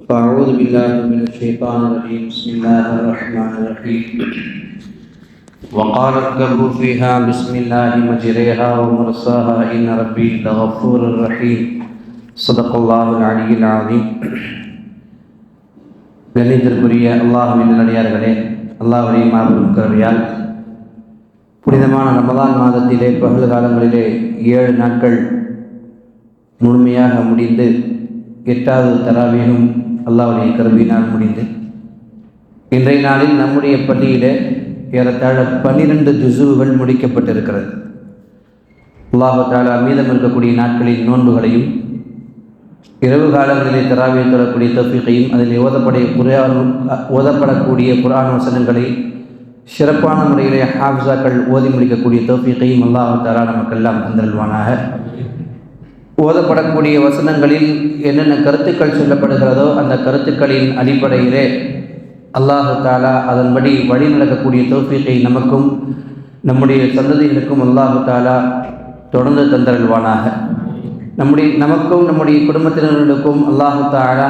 فأعوذ بالله من الشيطان الرجيم بسم الله الرحمن الرحيم وقال اركبوا فيها بسم الله مجريها ومرساها إن ربي لغفور رحيم صدق الله العلي العظيم கணிதற்குரிய அல்லாஹுவின் நல்லடியார்களே அல்லாஹுடைய மாபெரும் கருவியால் புனிதமான ரமதான் மாதத்திலே பகல் காலங்களிலே ஏழு நாட்கள் முழுமையாக முடிந்து எட்டாவது தராவியும் அல்லாவுடைய கருவினால் முடிந்து இன்றைய நாளில் நம்முடைய பள்ளியில் ஏறத்தாழ பன்னிரண்டு ஜுசுவுகள் முடிக்கப்பட்டிருக்கிறது. அல்லாஹு மீதம் இருக்கக்கூடிய நாட்களில் நோன்புகளையும் இரவு காலங்களிலே தராவியை தொடரக்கூடிய தொப்பிக்கையும் அதில் ஓதப்படைய குரான் ஓதப்படக்கூடிய குரான் வசனங்களை சிறப்பான முறையிலே ஹாஃபிசாக்கள் ஓதி முடிக்கக்கூடிய தௌஃபீக்கையும் அல்லாஹ் தாரா நமக்கெல்லாம் தந்திருவானாக ஓதப்படக்கூடிய வசனங்களில் என்னென்ன கருத்துக்கள் சொல்லப்படுகிறதோ அந்த கருத்துக்களின் அடிப்படையிலே அல்லாஹு தாலா அதன்படி வழி நடக்கக்கூடிய தோஃபீக்கை நமக்கும் நம்முடைய சந்ததிகளுக்கும் அல்லாஹு தாலா தொடர்ந்து தந்தருள்வானாக. நம்முடைய நமக்கும் நம்முடைய குடும்பத்தினர்களுக்கும் அல்லாஹு தாலா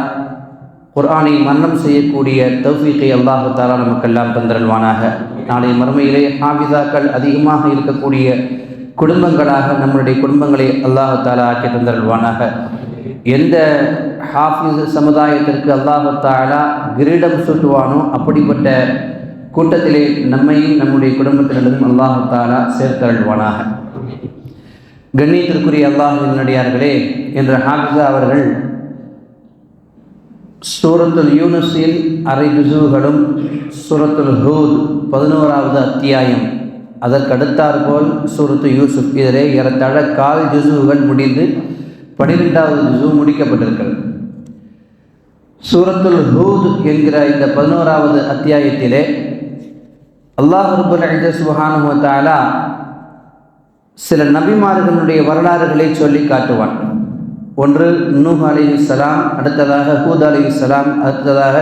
குர்ஆனை மரணம் செய்யக்கூடிய தௌஃபீக்கை அல்லாஹு தாலா நமக்கெல்லாம் தந்தருள்வானாக. நாளை மறுமையிலே ஹாபிதாக்கள் அதிகமாக இருக்கக்கூடிய குடும்பங்களாக நம்மளுடைய குடும்பங்களை அல்லாஹு தாலா ஆக்கி தந்தருள்வானாக. எந்த ஹாஃபிஸ் சமுதாயத்திற்கு அல்லாஹு தாலா கிரீடம் சூட்டுவானோ அப்படிப்பட்ட கூட்டத்திலே நம்மையும் நம்முடைய குடும்பத்தினரும் அல்லாஹு தாலா சேர்த்தருள்வானாக. கண்ணியத்திற்குரிய அல்லாஹினுடையார்களே என்ற ஹாஃபிஸா அவர்கள் சூரத்துல் யூனுஸில் அரை ஜுசுகளும் சூரத்துல் ஹூத் பதினோராவது அத்தியாயம் அதற்கடுத்தாற்போல் சூரத்து யூசுப். இதிலே ஏறத்தாழ கால் ஜுசுகள் முடிந்து பனிரெண்டாவது ஜுசு முடிக்கப்பட்டிருக்கிறது. சூரத்துல் ஹூத் என்கிற இந்த பதினோராவது அத்தியாயத்திலே அல்லாஹ் ரபுல் சுபஹானுவத்தாலா சில நபிமார்களுடைய வரலாறுகளை சொல்லி காட்டுவான். ஒன்று நூஹ் அலி இஸ்லாம் அடுத்ததாக ஹூத் அலி இஸ்லாம் அடுத்ததாக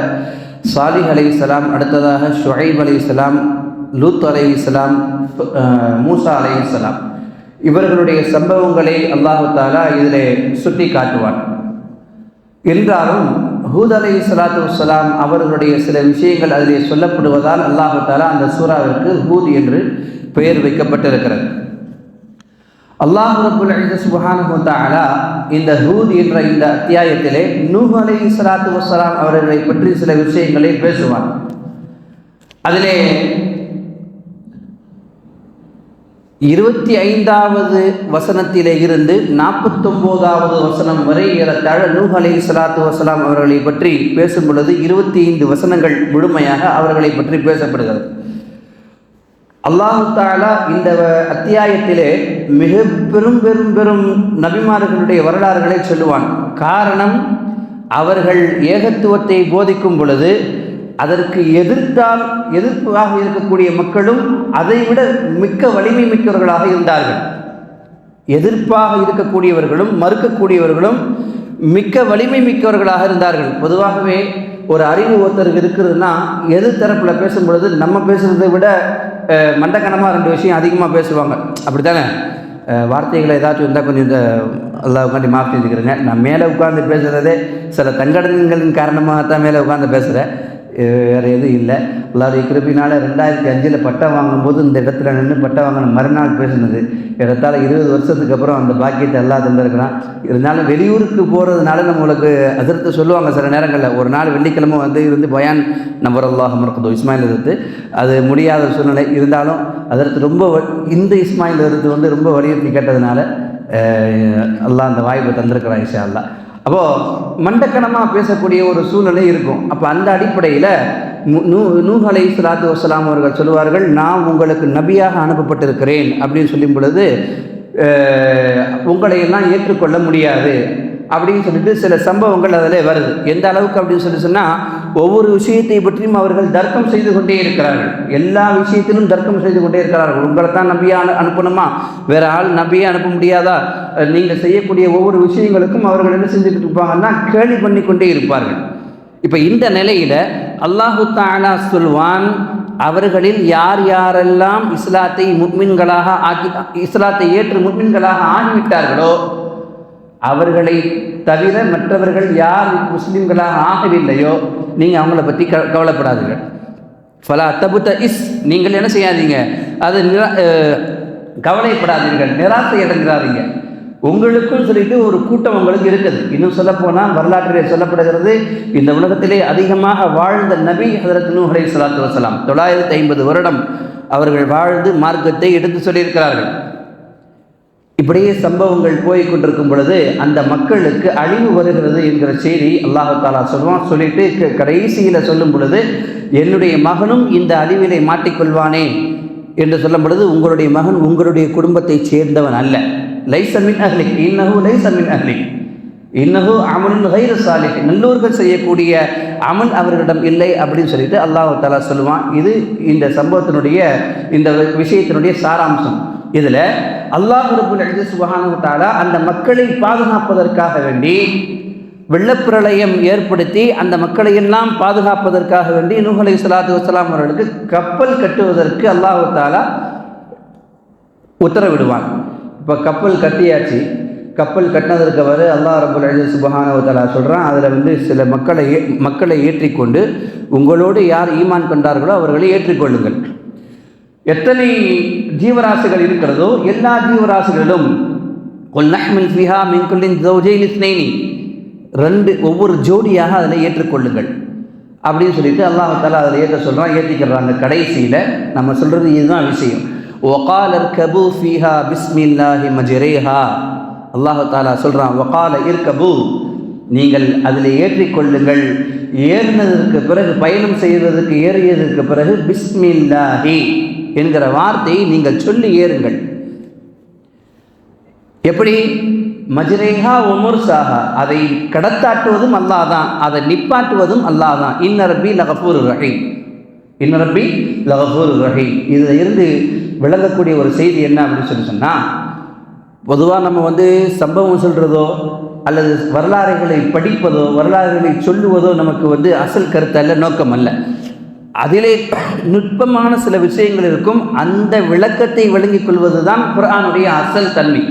சாலிஹ் அலி இஸ்லாம் அடுத்ததாக ஷுஹைப் அலி இஸ்லாம் லூத் அலை இஸ்லாம் மூசா அலை இஸ்லாம் இவர்களுடைய சம்பவங்களை அல்லாஹு தாலா இதில் சுட்டி காட்டுவான். என்றாலும் ஹூத் அலை சலாத்து வலாம் அவர்களுடைய சில விஷயங்கள் அதிலே சொல்லப்படுவதால் அல்லாஹு தாலா அந்த சூறாவிற்கு ஹூத் என்று பெயர் வைக்கப்பட்டிருக்கிறது. அல்லாஹ் ரபுல் சுபஹானு தாலா இந்த ஹூத் என்ற இந்த அத்தியாயத்திலே நூஹ் அலை சலாத்து வலாம் அவர்களை பற்றி சில விஷயங்களை பேசுவான். அதிலே இருபத்தி ஐந்தாவது வசனத்திலே இருந்து நாற்பத்தொம்போதாவது வசனம் வரை ஏறத்தாழ நூஹ் அலி சலாத்து வசலாம் அவர்களை பற்றி பேசும் பொழுது இருபத்தி ஐந்து வசனங்கள் முழுமையாக அவர்களை பற்றி பேசப்படுகிறது. அல்லாஹு தாலா இந்த அத்தியாயத்திலே மிக பெரும் பெரும் பெரும் நபிமார்களுடைய வரலாறுகளை சொல்லுவான். காரணம் அவர்கள் ஏகத்துவத்தை போதிக்கும் பொழுது அதற்கு எதிர்த்தால் எதிர்ப்பாக இருக்கக்கூடிய மக்களும் அதைவிட மிக்க வலிமை மிக்கவர்களாக இருந்தார்கள். எதிர்ப்பாக இருக்கக்கூடியவர்களும் மறுக்கக்கூடியவர்களும் மிக்க வலிமை மிக்கவர்களாக இருந்தார்கள். பொதுவாகவே ஒரு அறிவு ஒருத்தருக்கு இருக்கிறதுனா எதிர் தரப்பில் பேசும் பொழுது நம்ம பேசுகிறதை விட மண்டக்கணமாக ரெண்டு விஷயம் அதிகமாக பேசுவாங்க. அப்படி தானே வார்த்தைகளை ஏதாச்சும் இருந்தால் கொஞ்சம் இந்த எல்லாம் உட்காந்து மாற்றி செஞ்சுக்கிறேங்க நான் மேலே உட்காந்து பேசுகிறதே சில தங்கடங்களின் காரணமாக தான் மேலே உட்காந்து பேசுகிறேன் வேறு எதுவும் இல்லை. எல்லாருடைய கிருப்பினால் ரெண்டாயிரத்தி அஞ்சில் பட்டம் வாங்கும்போது இந்த இடத்துல நின்று பட்டம் வாங்கின மறுநாள் பேசுனது. இடத்தால் இருபது வருஷத்துக்கு அப்புறம் அந்த பாக்கியத்தை எல்லாம் தந்திருக்கிறான். இருந்தாலும் வெளியூருக்கு போகிறதுனால நம்மளுக்கு அதிர்த்து சொல்லுவாங்க சில நேரங்களில். ஒரு நாள் வெள்ளிக்கிழமை வந்து இருந்து பயான் நம்பர் அல்லாஹ் மறக்குதோ இஸ்மாயில் எதிர்த்து. அது முடியாத சூழ்நிலை. இருந்தாலும் அதற்கு ரொம்ப இந்த இஸ்மாயில் எதிர்த்து வந்து ரொம்ப வலியுறுத்தி கேட்டதுனால எல்லாம் அந்த வாய்ப்பு தந்திருக்கிறான் இஷா அல்லா அப்போது மண்டக்கணமாக பேசக்கூடிய ஒரு சூழ்நிலை இருக்கும். அப்போ அந்த அடிப்படையில் நூ நூஹ் அலை சலாத்து வசலாம் அவர்கள் சொல்லுவார்கள் நான் உங்களுக்கு நபியாக அனுப்பப்பட்டிருக்கிறேன். அப்படின்னு சொல்லும் பொழுது உங்களையெல்லாம் ஏற்றுக்கொள்ள முடியாது. அப்படின்னு சொல்லிட்டு சில சம்பவங்கள் அதில் வருது. எந்த அளவுக்கு அப்படின்னு சொல்லி சொன்னால் ஒவ்வொரு விஷயத்தை பற்றியும் அவர்கள் தர்க்கம் செய்து கொண்டே இருக்கிறார்கள். எல்லா விஷயத்திலும் தர்க்கம் செய்து கொண்டே இருக்கிறார்கள். உங்களை தான் நபியாக அனுப்பணுமா? வேறு ஆள் நம்பியே அனுப்ப முடியாதா? நீங்கள் செய்யக்கூடிய ஒவ்வொரு விஷயங்களுக்கும் அவர்கள் என்ன செஞ்சுக்கிட்டு இருப்பாங்கன்னா கேள்வி பண்ணி கொண்டே இருப்பார்கள். இப்போ இந்த நிலையில் அல்லாஹு தானா சொல்வான் அவர்களில் யார் யாரெல்லாம் இஸ்லாத்தை முக்மின்களாக ஆக்கி இஸ்லாத்தை ஏற்று முக்மின்களாக ஆகிவிட்டார்களோ அவர்களை தவிர மற்றவர்கள் யார் முஸ்லீம்களாக ஆகவில்லையோ நீங்கள் அவங்கள பற்றி க கவலைப்படாதீர்கள். ஃபலா தபுத்த இஸ் நீங்கள் என்ன செய்யாதீங்க? அது நிரா கவலைப்படாதீர்கள் நிராசை அடைஞ்சிடாதீங்க உங்களுக்கும் சொல்லிட்டு ஒரு கூட்டம் உங்களுக்கு இருக்குது. இன்னும் சொல்லப்போனால் வரலாற்றிலே சொல்லப்படுகிறது இந்த உலகத்திலே அதிகமாக வாழ்ந்த நபி ஹதரத் நூஹ் அலைஹி ஸலாத்து தொள்ளாயிரத்தி ஐம்பது வருடம் அவர்கள் வாழ்ந்து மார்க்கத்தை எடுத்து சொல்லியிருக்கிறார்கள். இப்படியே சம்பவங்கள் போய் கொண்டிருக்கும் பொழுது அந்த மக்களுக்கு அழிவு வருகிறது என்கிற செய்தி அல்லாஹு தாலா சொல்லுவான் சொல்லிட்டு க- சொல்லும் பொழுது என்னுடைய மகனும் இந்த அழிவிலை மாட்டிக்கொள்வானே என்று சொல்லும் பொழுது உங்களுடைய மகன் உங்களுடைய குடும்பத்தைச் சேர்ந்தவன் அல்ல. லைசமின் அஹ்லிக். இன்னஹு லைசமின் அஹ்லிக். இன்னஹு அமலுன் கைர சாலிக் நல்லூர்கள் செய்யக்கூடிய அமல் அவர்களிடம் இல்லை அப்படின்னு சொல்லிட்டு அல்லாஹ் தாலா சொல்லுவான் இது இந்த சம்பவத்தினுடைய இந்த விஷயத்தினுடைய சாராம்சம். இதில் அல்லாஹ் ரபுல் அஜிஸ் சுபஹானு அந்த மக்களை பாதுகாப்பதற்காக வேண்டி வெள்ளப்பிரளயம் ஏற்படுத்தி அந்த மக்களை எல்லாம் பாதுகாப்பதற்காக வேண்டி நூகலை சலாத்து வசலாம் அவர்களுக்கு கப்பல் கட்டுவதற்கு அல்லாஹ் தாலா உத்தரவிடுவான். இப்போ கப்பல் கட்டியாச்சு. கப்பல் கட்டினதற்கு வர அல்லாஹ் ரபுல் அஜிஸ் சுபஹானு சொல்கிறான் அதில் வந்து சில மக்களை ஏ- மக்களை ஏற்றிக்கொண்டு உங்களோடு யார் ஈமான் கொண்டார்களோ அவர்களை ஏற்றிக்கொள்ளுங்கள். எத்தனை ஜீவராசிகள் இருக்கிறதோ எல்லா ஜீவராசிகளிலும் ஃபிஹா ரெண்டு ஒவ்வொரு ஜோடியாக அதில் ஏற்றுக்கொள்ளுங்கள். அப்படின்னு சொல்லிட்டு அல்லாஹ் தாலா அதில் ஏற்ற சொல்கிறான் ஏற்றிக்கிறாங்க கடைசியில் நம்ம சொல்கிறது இதுதான் விஷயம். ஒகாலர் கபு ஃபீஹா பிஸ்மில்லாஹி மஜரேஹா. அல்லாஹு தாலா சொல்கிறான் ஒகால இர்கபு. நீங்கள் அதில் ஏற்றிக்கொள்ளுங்கள். ஏறினதற்கு பிறகு பயணம் செய்வதற்கு ஏறியதற்கு பிறகு பிஸ்மில்லாஹி. என்கிற வார்த்தையை நீங்கள் சொல்லி ஏறுங்கள். எப்படி? மஜ்ரேஹா உமர் அதை கடத்தாட்டுவதும் அல்லாஹ் தான் அதை நிப்பாட்டுவதும் அல்லாஹ் தான் இன்னரபி லகஃபூர் ரஹீம். இன்னரபி லகஃபூர் ரஹீம். இதில் இருந்து விளங்கக்கூடிய ஒரு செய்தி என்ன அப்படின்னு சொல்லி சொன்னால் பொதுவாக நம்ம வந்து சம்பவம் சொல்கிறதோ அல்லது வரலாறுகளை படிப்பதோ வரலாறுகளை சொல்லுவதோ நமக்கு வந்து அசல் கருத்து அல்ல நோக்கம் அல்ல அதிலே நுட்பமான சில விஷயங்கள் இருக்கும். அந்த விளக்கத்தை விளங்கிக் கொள்வது தான் குரானுடைய அசல் தன்மை.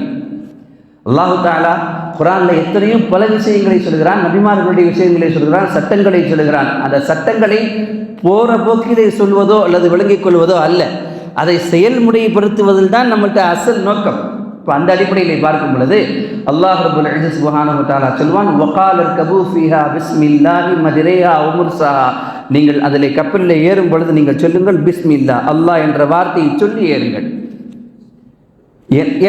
அல்லாஹு தாலா குரானில் எத்தனையோ பல விஷயங்களை சொல்கிறான் நபிமார்களுடைய விஷயங்களை சொல்கிறான் சட்டங்களை சொல்கிறான். அந்த சட்டங்களை போகிற போக்கிலே சொல்வதோ அல்லது விளங்கிக் கொள்வதோ அல்ல. அதை செயல்முறைப்படுத்துவதில் தான் நம்மள்கிட்ட அசல் நோக்கம். இப்போ அந்த அடிப்படையில் பார்க்கும் பொழுது அல்லாஹ் ரபுல் அஜிஸ் சுபஹானஹு தஆலா சொல்வான் வகாலர் கபூ ஃபீஹா பிஸ்மில்லாஹி மஜ்ரேஹா உமுர்சாஹா நீங்கள் அதில் கப்பலில் ஏறும் பொழுது நீங்கள் சொல்லுங்கள் பிஸ்மில்லா அல்லாஹ் என்ற வார்த்தையை சொல்லி ஏறுங்கள்.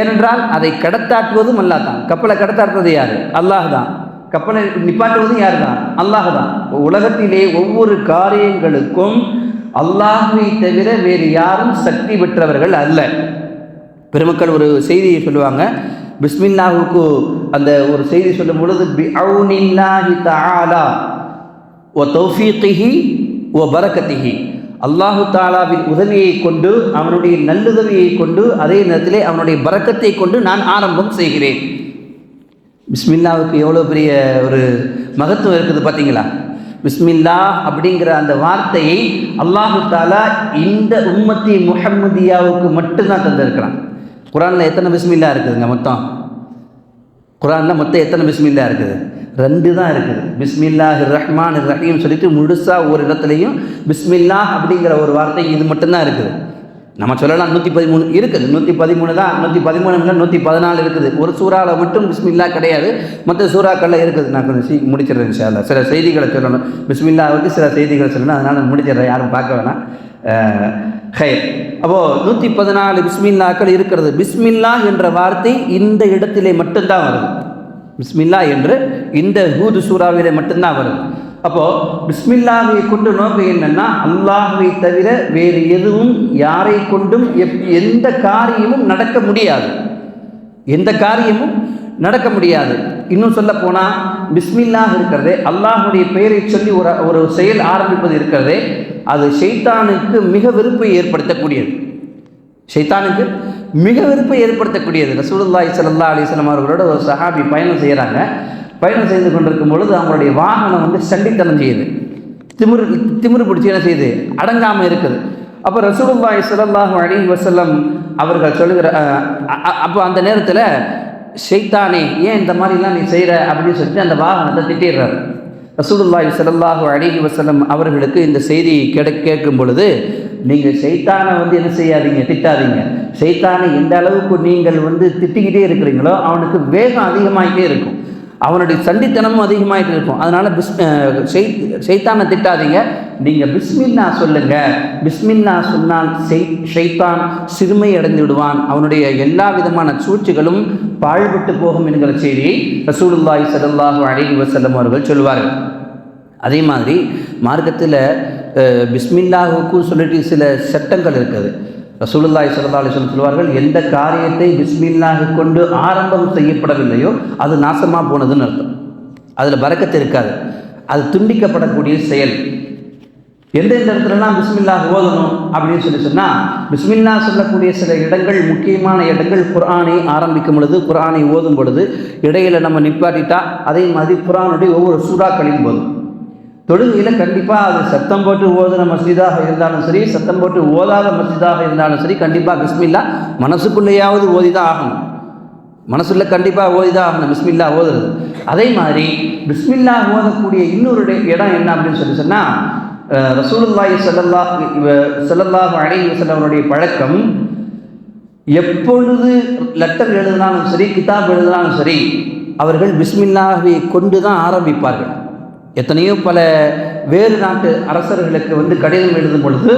ஏனென்றால் அதை கடத்தாட்டுவதும் அல்லாஹ் தான். கப்பலை கடத்தாட்டுவது யார்? அல்லாஹ் தான். கப்பலை நிப்பாட்டுவதும் யார் தான்? அல்லாஹ் தான். உலகத்திலே ஒவ்வொரு காரியங்களுக்கும் அல்லாஹ்வை தவிர வேறு யாரும் சக்தி பெற்றவர்கள் அல்ல. பெருமக்கள் ஒரு செய்தியை சொல்லுவாங்க. பிஸ்மில்லாஹுக்கு அந்த ஒரு செய்தி சொல்லும் பொழுது பி அவுனில்லாஹி தஆலா. ஓ தௌஃபீகிஹி ஓ பரக்கத்திஹி அல்லாஹு தாலாவின் உதவியை கொண்டு அவனுடைய நல்லுதவியை கொண்டு அதே நேரத்திலே அவனுடைய பறக்கத்தை கொண்டு நான் ஆரம்பம் செய்கிறேன். பிஸ்மில்லாவுக்கு எவ்வளோ பெரிய ஒரு மகத்துவம் இருக்குது பார்த்தீங்களா பிஸ்மில்லா அப்படிங்கிற அந்த வார்த்தையை அல்லாஹு தாலா இந்த உம்மத்தி முஹம்மதியாவுக்கு மட்டும்தான் தந்திருக்கிறான். குரானில் எத்தனை பிஸ்மில்லா இருக்குதுங்க மொத்தம்? குரானில் மொத்தம் எத்தனை பிஸ்மில்லா இருக்குது? ரெண்டு தான் இருக்குது. பிஸ்மில்லாஹ் ரஹ்மான் ரஹீம் சொல்லிட்டு முழுசாக ஒரு இடத்துலையும் பிஸ்மில்லாஹ் அப்படிங்கிற ஒரு வார்த்தை இது மட்டும்தான் இருக்குது. நம்ம சொல்லலாம் நூற்றி பதிமூணு இருக்குது. நூற்றி பதிமூணு தான் நூற்றி பதிமூணு இல்லை நூற்றி பதினாலு இருக்குது. ஒரு சூறாவில் மட்டும் பிஸ்மில்லா கிடையாது. மற்ற சூறாக்களில் இருக்குது. நான் கொஞ்சம் சீ முடிச்சிடுறேன் சார் சில செய்திகளை சொல்லணும். பிஸ்மில்லாவுக்கு சில செய்திகளை சொல்லணும். அதனால் நான் முடிச்சிடுறேன். யாரும் பார்க்க வேணாம். அஹ், அப்போது நூற்றி பதினாலு பிஸ்மில்லாக்கள் இருக்கிறது பிஸ்மில்லா என்ற வார்த்தை இந்த இடத்திலே மட்டும்தான் வருது பிஸ்மில்லா என்று இந்த ஹூது சூறாவிலே மட்டும்தான் வருது அப்போது பிஸ்மில்லாவை கொண்டு நோக்கம் என்னென்னா அல்லாஹுவை தவிர வேறு எதுவும் யாரை கொண்டும் எப் எந்த காரியமும் நடக்க முடியாது எந்த காரியமும் நடக்க முடியாது. இன்னும் சொல்ல போனால் பிஸ்மில்லாஹ் இருக்கிறதே அல்லாஹுடைய பெயரை சொல்லி ஒரு ஒரு செயல் ஆரம்பிப்பது இருக்கிறதே அது ஷைத்தானுக்கு மிக வெறுப்பை ஏற்படுத்தக்கூடியது. ஷைத்தானுக்கு மிக வெறுப்பை ஏற்படுத்தக்கூடியது. ரசூலுல்லாய் சல்லா அலிஸ்லாம் அவர்களோட ஒரு சஹாபி பயணம் செய்கிறாங்க. பயணம் செய்து கொண்டிருக்கும் பொழுது அவங்களுடைய வாகனம் வந்து சண்டித்தனம் செய்யுது. திமிரு திமிரு பிடிச்சி என்ன செய்யுது? அடங்காமல் இருக்குது. அப்போ ரசூலுல்லாய் ஸல்லல்லாஹு அலி வசல்லம் அவர்கள் சொல்லுகிற அப்போ அந்த நேரத்தில் ஷெய்தானே ஏன் இந்த மாதிரிலாம் நீ செய்கிற அப்படின்னு சொல்லிட்டு அந்த வாகனத்தை திட்டிடுறாரு. ரசூலுல்லாஹி ஸல்லல்லாஹு அலைஹி வசலம் அவர்களுக்கு இந்த செய்தி கிடை கேட்கும் பொழுது நீங்கள் செய்தானை வந்து என்ன செய்யாதீங்க? திட்டாதீங்க. செய்தானை எந்த அளவுக்கு நீங்கள் வந்து திட்டிக்கிட்டே இருக்கிறீங்களோ அவனுக்கு வேகம் அதிகமாகிட்டே இருக்கும். அவனுடைய சண்டித்தனமும் அதிகமாகிட்டு இருக்கும். அதனால் பிஸ் செய்தானை திட்டாதீங்க. நீங்கள் பிஸ்மில்லா சொல்லுங்கள் பிஸ்மில்லா சொன்னால் செய் ஷைத்தான் சிறுமை அடைந்து விடுவான் அவனுடைய எல்லா விதமான சூழ்ச்சிகளும் பாழ்பட்டு போகும் என்கிற செய்தியை ரசூலுல்லாய் சதல்லாஹு அலைஹி வசல்லம் அவர்கள் சொல்வார்கள் அதே மாதிரி மார்க்கத்தில் பிஸ்மில்லாஹுக்கும் சொல்லிட்டு சில சட்டங்கள் இருக்குது. ரசூலுல்லாய் ஸல்லல்லாஹு அலைஹி சொல்லுவார்கள் எந்த காரியத்தை பிஸ்மில்லாஹ் கொண்டு ஆரம்பம் செய்யப்படவில்லையோ அது நாசமாக போனதுன்னு அர்த்தம். அதில் பறக்கத்து இருக்காது. அது துண்டிக்கப்படக்கூடிய செயல். எந்தெந்த இடத்துலலாம் பிஸ்மில்லா ஓதணும் அப்படின்னு சொல்லி சொன்னால் பிஸ்மில்லா சொல்லக்கூடிய சில இடங்கள் முக்கியமான இடங்கள் குரானை ஆரம்பிக்கும் பொழுது குரானை ஓதும் பொழுது இடையில நம்ம நிப்பாட்டிட்டா அதே மாதிரி குரானுடைய ஒவ்வொரு சூறாக்களின் போதும் தொழுகையில் கண்டிப்பாக அது சத்தம் போட்டு ஓதுன மஸ்ஜிதாக இருந்தாலும் சரி சத்தம் போட்டு ஓதாத மஸ்ஜிதாக இருந்தாலும் சரி கண்டிப்பாக பிஸ்மில்லா மனசுக்குள்ளேயாவது ஓதி தான் ஆகணும். மனசுல கண்டிப்பாக ஓதி தான் ஆகணும் பிஸ்மில்லா ஓதுறது. அதே மாதிரி பிஸ்மில்லா ஓதக்கூடிய இன்னொரு இடம் என்ன அப்படின்னு சொல்லி சொன்னால் ரசூலுல்லாய் செல்லல்லா ஸல்லல்லாஹு அலைஹி வஸல்லம் அவருடைய பழக்கம் எப்பொழுது லெட்டர் எழுதினாலும் சரி கிதாப் எழுதினாலும் சரி அவர்கள் பிஸ்மில்லாவை கொண்டு தான் ஆரம்பிப்பார்கள். எத்தனையோ பல வேறு நாட்டு அரசர்களுக்கு வந்து கடிதம் எழுதும் பொழுது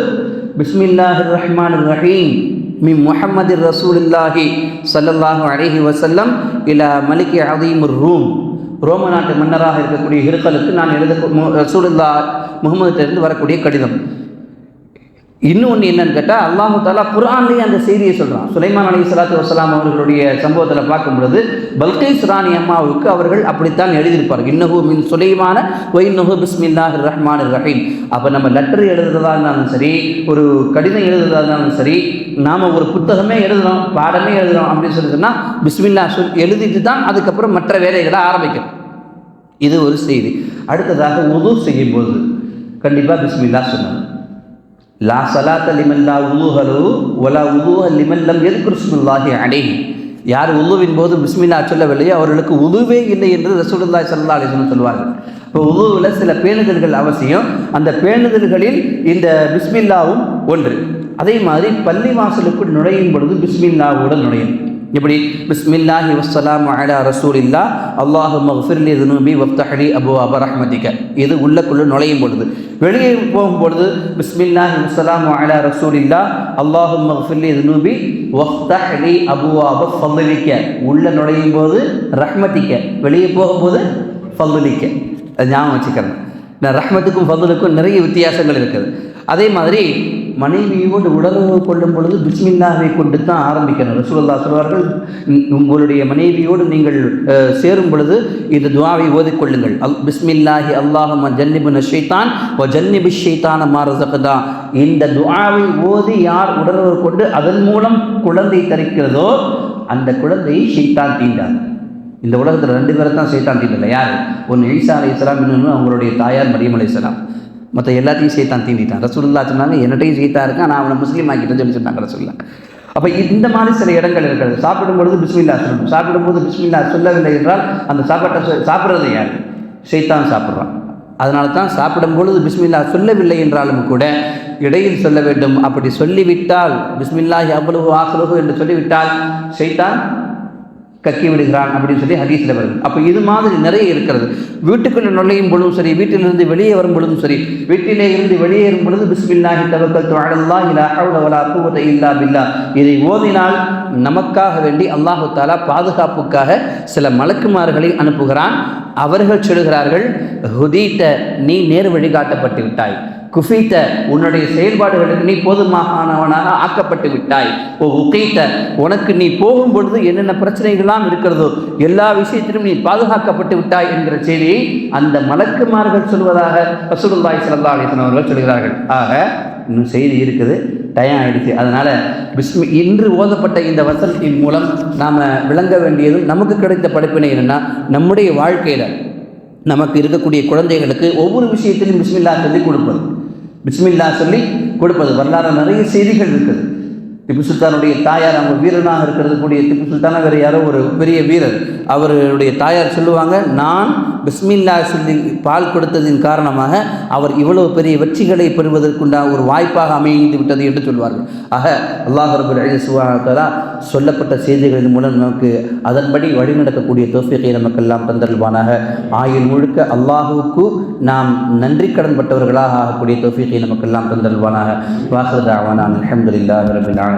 பிஸ்மில்லாஹு ரஹ்மான் ரஹீம் மி முஹம்மது ரசூலுல்லாஹி ஸல்லல்லாஹு அலைஹி வசல்லம் இலா மலிக் அதீம் ரூம் ரோம நாட்டு மன்னராக இருக்கக்கூடிய ஹிருக்கலுக்கு நான் எழுத ரசூலுல்லா முகமதுலேருந்து வரக்கூடிய கடிதம். இன்னொன்று என்னன்னு கேட்டால் அல்லாஹு தாலா குரான்லேயே அந்த செய்தியை சொல்கிறான் சுலைமான் அலி சலாத்து வசலாம் அவர்களுடைய சம்பவத்தில் பார்க்கும் பொழுது பல்கைஸ் ராணி அம்மாவுக்கு அவர்கள் அப்படித்தான் எழுதியிருப்பார்கள். இன்னஹு மின் சுலைமான ஒய்நஹு பிஸ்மில்லாஹ் ரஹ்மான் ரஹீம். அப்போ நம்ம லெட்டர் எழுதுறதா இருந்தாலும் சரி ஒரு கடிதம் எழுதுறதா இருந்தாலும் சரி நாம் ஒரு புத்தகமே எழுதுறோம் பாடமே எழுதுறோம் அப்படின்னு சொல்லி சொன்னால் பிஸ்மில்லா சொல் எழுதிட்டு தான் அதுக்கப்புறம் மற்ற வேலைகளை ஆரம்பிக்கும் இது ஒரு செய்தி. அடுத்ததாக உது செய்யும்போது கண்டிப்பாக பிஸ்மில்லா சொன்னாங்க. லா சலாத்த லிமல்லா உலுஹலு ஒலா உலுஹ லிமல்லம் எதுக்குருஸ்முல்லாஹி அடே யார் உலுவின் போது பிஸ்மில்லா சொல்லவில்லையோ அவர்களுக்கு உலுவே இல்லை என்று ரசூலுல்லாய் சல்லா அலிஸ்லம் சொல்வார்கள். இப்போ உலுவில் சில பேணுதல்கள் அவசியம். அந்த பேணுதல்களில் இந்த பிஸ்மில்லாவும் ஒன்று. அதே மாதிரி பள்ளி வாசலுக்குள் நுழையும் பொழுது பிஸ்மில்லாவுடன் நுழையும். இப்படி பிஸ்மில்லாஹி வசலாம் அலா ரசூலில்லா அல்லாஹு மஃபிர்லி துனுபி வப்தஹலி அபு அபர் அஹமதிக்க இது உள்ளக்குள்ளே நுழையும் பொழுது. வெளியே போகும் பொழுது பிஸ்மில்லாஹி வசலாம் அலா ரசூலில்லா அல்லாஹு மஃபிர்லி துனுபி வஃப்தஹலி அபு அபர் ஃபல்லிக்க உள்ளே நுழையும் போது ரஹ்மதிக்க. வெளியே போகும்போது ஃபல்லிக்க அது ஞாபகம் வச்சுக்கிறேன் ரஹ்மத்துக்கும் ஃபல்லுக்கும் நிறைய வித்தியாசங்கள் இருக்குது. அதே மாதிரி மனைவியோடு உடலுறவு கொள்ளும் பொழுது பிஸ்மில்லாவை கொண்டு தான் ஆரம்பிக்கணும். ரசூலுல்லா சொல்வார்கள் உங்களுடைய மனைவியோடு நீங்கள் சேரும் பொழுது இந்த துவாவை ஓதிக்கொள்ளுங்கள். அல் பிஸ்மில்லாஹி அல்லாஹும ஜன்னிபுன ஷைத்தான் ஓ ஜன்னிபு ஷைத்தான மாரசகதா இந்த துவாவை ஓதி யார் உடலுறவு கொண்டு அதன் மூலம் குழந்தை தரிக்கிறதோ அந்த குழந்தையை ஷைத்தான் தீண்டார். இந்த உலகத்தில் ரெண்டு பேரை தான் சைத்தான் தீண்டல. யார்? ஒன்று ஈசா அலி இஸ்லாம் இன்னொன்று அவங்களுடைய தாயார் மரியம் அலி இஸ்லாம் மற்ற எல்லாத்தையும் சைத்தான் தீண்டிட்டான். ரசூல்லா சொன்னாங்க என்னட்டையும் சைத்தா இருக்கான் நான் அவனை முஸ்லீம் ஆக்கிட்டேன்னு சொல்லி சொன்னாங்க ரசூல்லா அப்போ இந்த மாதிரி சில இடங்கள் இருக்கிறது. சாப்பிடும் பொழுது பிஸ்மில்லா சொல்லணும். சாப்பிடும்போது பிஸ்மில்லா சொல்லவில்லை என்றால் அந்த சாப்பாட்டை சாப்பிட்றது யார்? சைத்தான் சாப்பிட்றான். அதனால தான் சாப்பிடும் பொழுது பிஸ்மில்லா சொல்லவில்லை என்றாலும் கூட இடையில் சொல்ல வேண்டும். அப்படி சொல்லிவிட்டால் பிஸ்மில்லாஹி அவ்வளவு ஆசலகு என்று சொல்லிவிட்டால் சைத்தான் கக்கி விடுகிறான் அப்படின்னு சொல்லி ஹதீஸில் வருது. அப்போ இது மாதிரி நிறைய இருக்கிறது. வீட்டுக்குள்ள நுழையும் பொழுதும் சரி வீட்டிலிருந்து வெளியே வரும் பொழுதும் சரி வீட்டிலே இருந்து வெளியேறும் பொழுது பிஸ்மில்லாஹி தவக்கல் துவாடல்லா இல்லா ஹவ்ல வலா கூவத்தை இல்லா பில்லா. இதை ஓதினால் நமக்காக வேண்டி அல்லாஹு தாலா பாதுகாப்புக்காக சில மலக்குமார்களை அனுப்புகிறான். அவர்கள் சொல்கிறார்கள் ஹுதீட்ட நீ நேர் வழிகாட்டப்பட்டு விட்டாய். குஃபீத்த உன்னுடைய செயல்பாடுகளுக்கு நீ போதுமானவனாக ஆக்கப்பட்டு விட்டாய். ஓ உகைத்த உனக்கு நீ போகும் பொழுது என்னென்ன பிரச்சனைகள்லாம் இருக்கிறதோ எல்லா விஷயத்திலும் நீ பாதுகாக்கப்பட்டு விட்டாய் என்கிற செய்தியை அந்த மலக்குமார்கள் சொல்வதாக ரசூலுல்லாய் சல்லா அலைஹி அவர்கள் சொல்கிறார்கள். ஆக இன்னும் செய்தி இருக்குது டயம் ஆயிடுச்சு. அதனால் பிஸ்மி இன்று ஓதப்பட்ட இந்த வசனத்தின் மூலம் நாம் விளங்க வேண்டியதும் நமக்கு கிடைத்த படிப்பினை என்னென்னா நம்முடைய வாழ்க்கையில் நமக்கு இருக்கக்கூடிய குழந்தைகளுக்கு ஒவ்வொரு விஷயத்திலும் பிஸ்மில்லா சொல்லி கொடுப்பது. பிஸ்மில்லா சொல்லி கொடுப்பது. வரலாறு நிறைய செய்திகள் இருக்குது. திப்பு சுல்தானுடைய தாயார் அவங்க வீரனாக இருக்கிறது கூடிய திப்பு சுல்தானா வேறு யாரோ ஒரு பெரிய வீரர். அவருடைய தாயார் சொல்லுவாங்க நான் பிஸ்மில்லா சொல்லி பால் கொடுத்ததின் காரணமாக அவர் இவ்வளவு பெரிய வெற்றிகளை பெறுவதற்குண்டான ஒரு வாய்ப்பாக அமைந்து விட்டது என்று சொல்வார்கள். ஆக அல்லாஹ் ரபுல் அலிசுவாத்தலா சொல்லப்பட்ட செய்திகளின் மூலம் நமக்கு அதன்படி வழிநடக்கக்கூடிய தோஃபிகை நமக்கெல்லாம் தந்தல்வானாக ஆயுள் முழுக்க அல்லாஹுவுக்கு நாம் நன்றி கடன்பட்டவர்களாக ஆகக்கூடிய தோஃபிகை நமக்கெல்லாம் தந்தல்வானாக வாசதாவான அலமதுல்லா ரபுல்லான